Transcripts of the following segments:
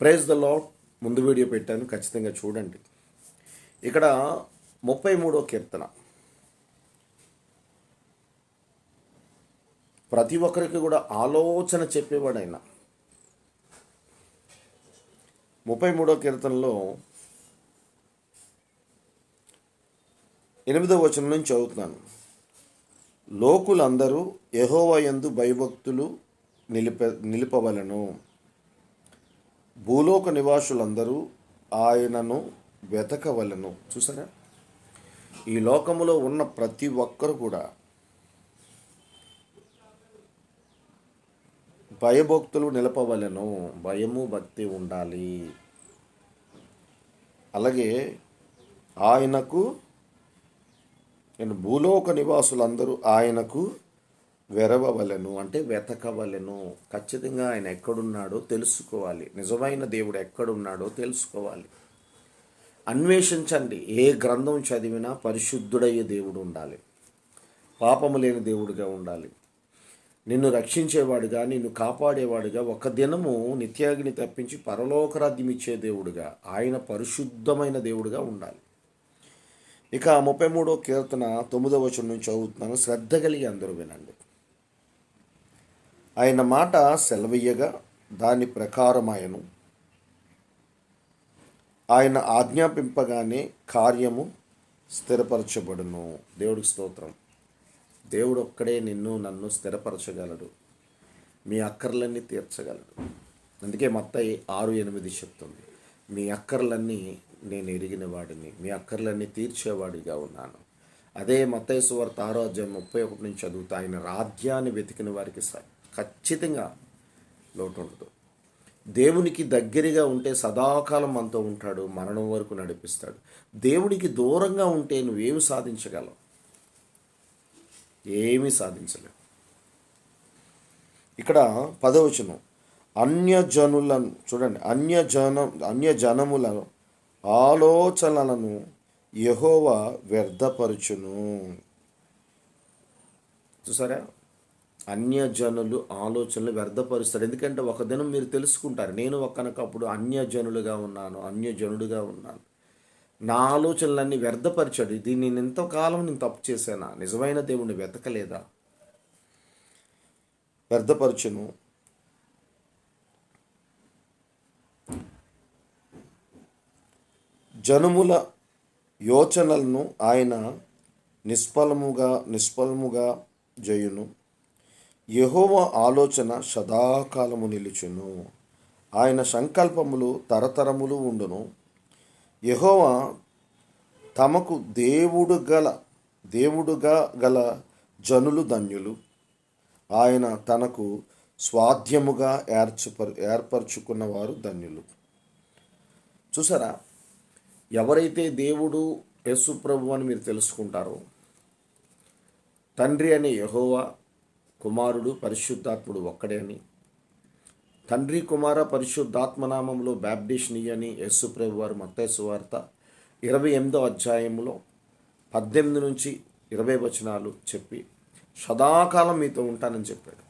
Praise the Lord ముందు video పెట్టాను ఖచ్చితంగా చూడండి. ఇక్కడ ముప్పై మూడో కీర్తన. ప్రతి ఒక్కరికి కూడా ఆలోచన చెప్పేవాడైనా. ముప్పై మూడో కీర్తనలో ఎనిమిదో వచనం నుంచి చదువుతున్నాను. లోకులందరూ యహోవయందు భయభక్తులు నిలిప నిలిపవలను. భూలోక నివాసులందరూ ఆయనను వెతకవలను. చూసారా? ఈ లోకములో ఉన్న ప్రతి ఒక్కరు కూడా భయభక్తులు నిలపవలను. భయము భక్తి ఉండాలి. అలాగే ఆయనకు నేను భూలోక నివాసులందరూ ఆయనకు వెరవవలెను అంటే వెతకవలెను. ఖచ్చితంగా ఆయన ఎక్కడున్నాడో తెలుసుకోవాలి. నిజమైన దేవుడు ఎక్కడున్నాడో తెలుసుకోవాలి. అన్వేషించండి. ఏ గ్రంథం చదివినా పరిశుద్ధుడయ్యే దేవుడు ఉండాలి. పాపము లేని దేవుడిగా ఉండాలి. నిన్ను రక్షించేవాడుగా నిన్ను కాపాడేవాడుగా ఒక దినము నిత్యాగ్ని తప్పించి పరలోకరాజ్యం ఇచ్చే దేవుడుగా ఆయన పరిశుద్ధమైన దేవుడుగా ఉండాలి. ఇక ముప్పై మూడో కీర్తన తొమ్మిదో వచనం నుంచి చదువుతున్నాను. శ్రద్ధ కలిగి అందరూ వినండి. ఆయన మాట సెలవయ్యగా దాని ప్రకారమాయను. ఆయన ఆజ్ఞాపింపగానే కార్యము స్థిరపరచబడును. దేవుడికి స్తోత్రం. దేవుడు ఒక్కడే నిన్ను నన్ను స్థిరపరచగలడు. మీ అక్కర్లన్నీ తీర్చగలడు. అందుకే మత్తయి ఆరు ఎనిమిది చెప్తుంది. మీ అక్కర్లన్నీ నేను ఎరిగిన వాడిని మీ అక్కర్లన్నీ తీర్చేవాడిగా ఉన్నాను. అదే మత్తయ్య సువార్త ఆరో అధ్యాయం ముప్పై ఒకటి నుంచి చదువుతా ఆయన రాజ్యాన్ని వెతికిన వారికి స- ఖచ్చితంగా లోటు ఉండదు దేవునికి దగ్గరగా ఉంటే సదాకాలం మనతో ఉంటాడు మరణం వరకు నడిపిస్తాడు. దేవుడికి దూరంగా ఉంటే నువ్వేమి సాధించగలవు? ఏమీ సాధించలేవు. ఇక్కడ పదవచనం. అన్యజనులను చూడండి అన్యజన అన్యజనముల ఆలోచనలను యహోవ వ్యర్థపరచును. చూసారా? అన్యజనులు ఆలోచనలు వ్యర్థపరుస్తాడు ఎందుకంటే ఒక దినం మీరు తెలుసుకుంటారు నేను ఒకనకప్పుడు అన్యజనులుగా ఉన్నాను అన్యజనుడుగా ఉన్నాను. నా ఆలోచనలన్నీ వ్యర్థపరిచాడు. దీన్ని నేను ఎంతకాలం నేను తప్పు చేశానా? నిజమైన దేవుణ్ణి వెతకలేదా? వ్యర్థపరచును. జనముల యోచనలను ఆయన నిష్ఫలముగా నిష్ఫలముగా జయును. యహోవా ఆలోచన సదాకాలము నిలుచును. ఆయన సంకల్పములు తరతరములు ఉండును. యెహోవా తమకు దేవుడు గల దేవుడుగా గల జనులు ధన్యులు. ఆయన తనకు స్వాధ్యముగా ఏర్చుపరు ఏర్పరచుకున్న వారు ధన్యులు. చూసారా? ఎవరైతే దేవుడు యేసు ప్రభు అని మీరు తెలుసుకుంటారో తండ్రి అనే యహోవా కుమారుడు పరిశుద్ధాత్ముడు ఒక్కడే అని. తండ్రి కుమార పరిశుద్ధాత్మనామంలో బ్యాప్టిషన్ అని యేసుప్రభు వారు మత్తేసు వార్త ఇరవై ఎనిమిదో అధ్యాయంలో పద్దెనిమిది నుంచి ఇరవై వచనాలు చెప్పి సదాకాలం మీతో ఉంటానని చెప్పాడు.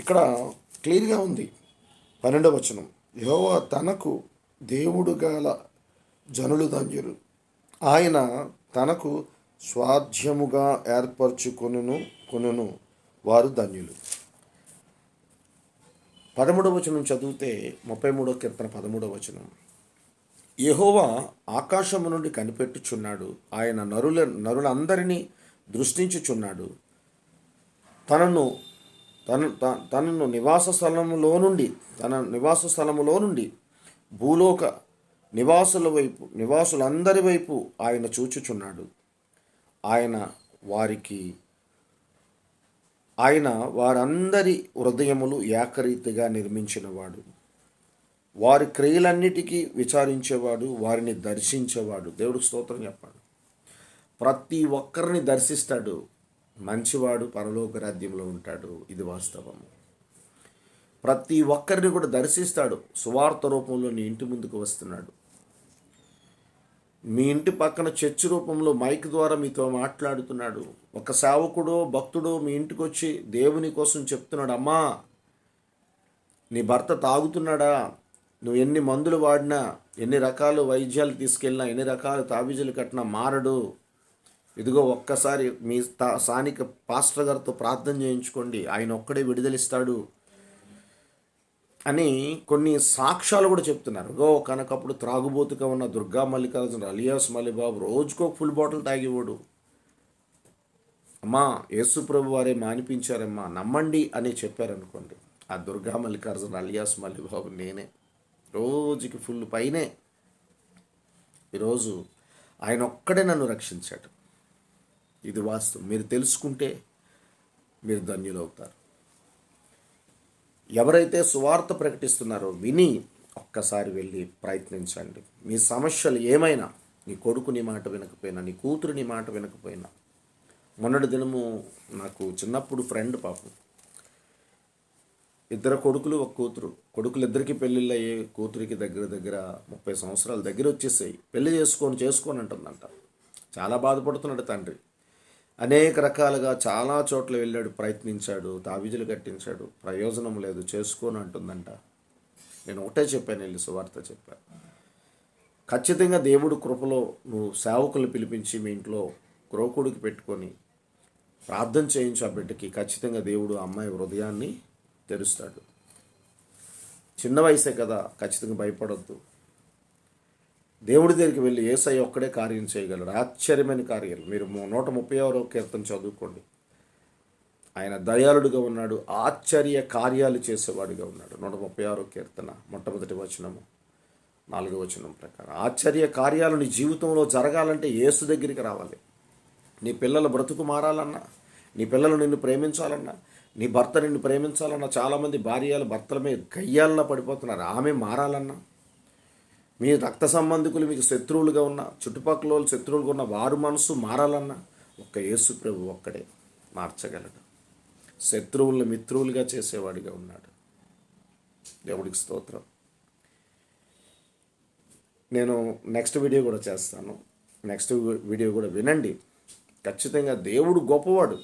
ఇక్కడ క్లియర్గా ఉంది. పన్నెండవ వచనం. యెహోవా తనకు దేవుడు గల జనులు ధన్యులు. ఆయన తనకు స్వాధ్యముగా ఏర్పరచుకొనును కొనును వారు ధన్యులు. పదమూడవ వచనం చదివితే ముప్పై మూడవ కీర్తన పదమూడవ వచనం. యహోవా ఆకాశము నుండి కనిపెట్టుచున్నాడు. ఆయన నరుల నరులందరినీ దృష్టించుచున్నాడు. తనను తన తనను నివాస స్థలములో నుండి తన నివాస స్థలములో నుండి భూలోక నివాసుల వైపు నివాసులందరి వైపు ఆయన చూచుచున్నాడు. ఆయన వారికి ఆయన వారందరి హృదయములు ఏకరీతిగా నిర్మించినవాడు. వారి క్రియలన్నిటికీ విచారించేవాడు వారిని దర్శించేవాడు. దేవుడు స్తోత్రం చెప్పాడు ప్రతి ఒక్కరిని దర్శిస్తాడు. మంచివాడు పరలోక రాజ్యంలో ఉంటాడు. ఇది వాస్తవము. ప్రతి ఒక్కరిని కూడా దర్శిస్తాడు. సువార్త రూపంలో నీ ఇంటి ముందుకు వస్తున్నాడు. మీ ఇంటి పక్కన చర్చ్ రూపంలో మైక్ ద్వారా మీతో మాట్లాడుతున్నాడు. ఒక సేవకుడో భక్తుడో మీ ఇంటికి వచ్చి దేవుని కోసం చెప్తున్నాడు అమ్మా నీ భర్త తాగుతున్నాడా? నువ్వు ఎన్ని మందులు వాడినా ఎన్ని రకాలు వైద్యాలు తీసుకెళ్ళినా ఎన్ని రకాల తాబీజులు కట్టినా మారడు. ఇదిగో ఒక్కసారి మీ తా- స్థానిక పాస్టర్ గారితో ప్రార్థన చేయించుకోండి. ఆయన ఒక్కడే విడుదలిస్తాడు. అని కొన్ని సాక్ష్యాలు కూడా చెప్తున్నారు. ఇగో కనకప్పుడు త్రాగుబోతుగా ఉన్న దుర్గా మల్లికార్జున అలియాస్ మలిబాబు రోజుకో ఫుల్ బాటిల్ తాగేవాడు. అమ్మా యేసుప్రభు వారే మానిపించారమ్మా నమ్మండి అని చెప్పారనుకోండి. ఆ దుర్గా మల్లికార్జున అలియాస్ మల్లిబాబు నేనే. రోజుకి ఫుల్ పైనే. ఈరోజు ఆయన ఒక్కడే నన్ను రక్షించాడు. ఇది వాస్తవం. మీరు తెలుసుకుంటే మీరు ధన్యులవుతారు. ఎవరైతే సువార్త ప్రకటిస్తున్నారో విని ఒక్కసారి వెళ్ళి ప్రయత్నించండి. మీ సమస్యలు ఏమైనా నీ కొడుకుని మాట వినకపోయినా నీ కూతురుని మాట వినకపోయినా మొన్నటి దినము నాకు చిన్నప్పుడు ఫ్రెండ్ పాపం. ఇద్దరు కొడుకులు ఒక కూతురు. కొడుకులిద్దరికి పెళ్ళిళ్ళు అయ్యే కూతురికి దగ్గర దగ్గర ముప్పై సంవత్సరాల దగ్గర వచ్చేసాయి పెళ్ళి చేసుకొని చేసుకొని అంటుందంట చాలా బాధపడుతున్నాడు తండ్రి. అనేక రకాలుగా చాలా చోట్ల వెళ్ళాడు ప్రయత్నించాడు తావిజులు కట్టించాడు. ప్రయోజనం లేదు చేసుకోను అంటుందంట. నేను ఒకటే చెప్పాను వెళ్ళి సువార్త చెప్పాను ఖచ్చితంగా దేవుడు కృపలో నువ్వు సేవకులు పిలిపించి మీ ఇంట్లో గ్రోకుడికి పెట్టుకొని ప్రార్థన చేయించు ఆ బిడ్డకి. ఖచ్చితంగా దేవుడు అమ్మాయి హృదయాన్ని తెరుస్తాడు. చిన్న వయసే కదా ఖచ్చితంగా భయపడొద్దు. దేవుడి దగ్గరికి వెళ్ళి ఏసఐ ఒక్కడే కార్యం చేయగలడు. ఆశ్చర్యమైన కార్యాలు. మీరు నూట ముప్పై ఆరో కీర్తన చదువుకోండి. ఆయన దయాళుడుగా ఉన్నాడు ఆశ్చర్య కార్యాలు చేసేవాడిగా ఉన్నాడు. నూట ముప్పై ఆరో కీర్తన మొట్టమొదటి వచనము నాలుగో వచనం ప్రకారం. ఆశ్చర్య కార్యాలు నీ జీవితంలో జరగాలంటే ఏసు దగ్గరికి రావాలి. నీ పిల్లల బ్రతుకు మారాలన్నా నీ పిల్లలు నిన్ను ప్రేమించాలన్నా నీ భర్త నిన్ను ప్రేమించాలన్నా చాలామంది భార్యలు భర్తల మీద గయ్యాలన్నా పడిపోతున్నారు. ఆమె మారాలన్నా మీ రక్త సంబంధికులు మీకు శత్రువులుగా ఉన్న చుట్టుపక్కల వాళ్ళు శత్రువులుగా ఉన్న వారు మనసు మారాలన్నా ఒక్క యేసు ప్రభు ఒక్కడే మార్చగలడు. శత్రువులను మిత్రువులుగా చేసేవాడిగా ఉన్నాడు. దేవుడికి స్తోత్రం. నేను నెక్స్ట్ వీడియో కూడా చేస్తాను. నెక్స్ట్ వీడియో కూడా వినండి. ఖచ్చితంగా దేవుడు గొప్పవాడు.